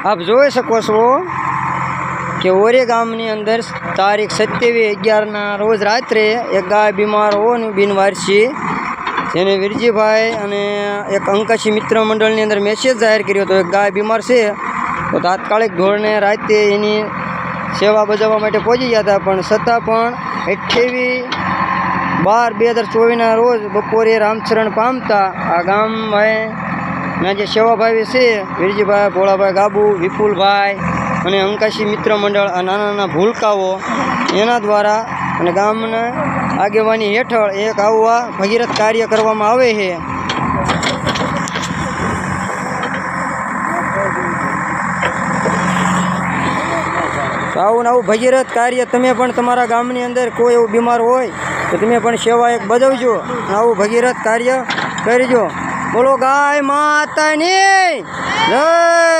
આપ જોઈ શકો છો કે ઓરે ગામની અંદર તારીખ સત્યાવીસ અગિયારના રોજ રાત્રે એક ગાય બીમાર હોવાનું બિનવારસી જેને વિરજીભાઈ અને એક અંકાશી મિત્ર મંડળની અંદર મેસેજ જાહેર કર્યો હતો, એક ગાય બીમાર છે. તો તાત્કાલિક ધોરણે રાતે એની સેવા બજાવવા માટે પહોંચી ગયા હતા, પણ છતાં પણ અઠ્યાવીસ બાર બે હજાર ચોવીસના રોજ બપોરે રામચરણ પામતા આ ગામભાઈ ના જે સેવાભાવી છે, વીરજીભાઈ, ભોળાભાઈ ગાબુ, વિપુલભાઈ અને અંકાશી મિત્ર મંડળ આ નાના નાના ભૂલકાઓ એના દ્વારા અને ગામના આગેવાની હેઠળ એક આવવા ભગીરથ કાર્ય કરવામાં આવે છે. આવું આવું ભગીરથ કાર્ય તમે પણ તમારા ગામની અંદર કોઈ એવું બીમાર હોય તો તમે પણ સેવા એક બજાવજો આવું ભગીરથ કાર્ય કરજો. બોલો ગાય માતાની જય!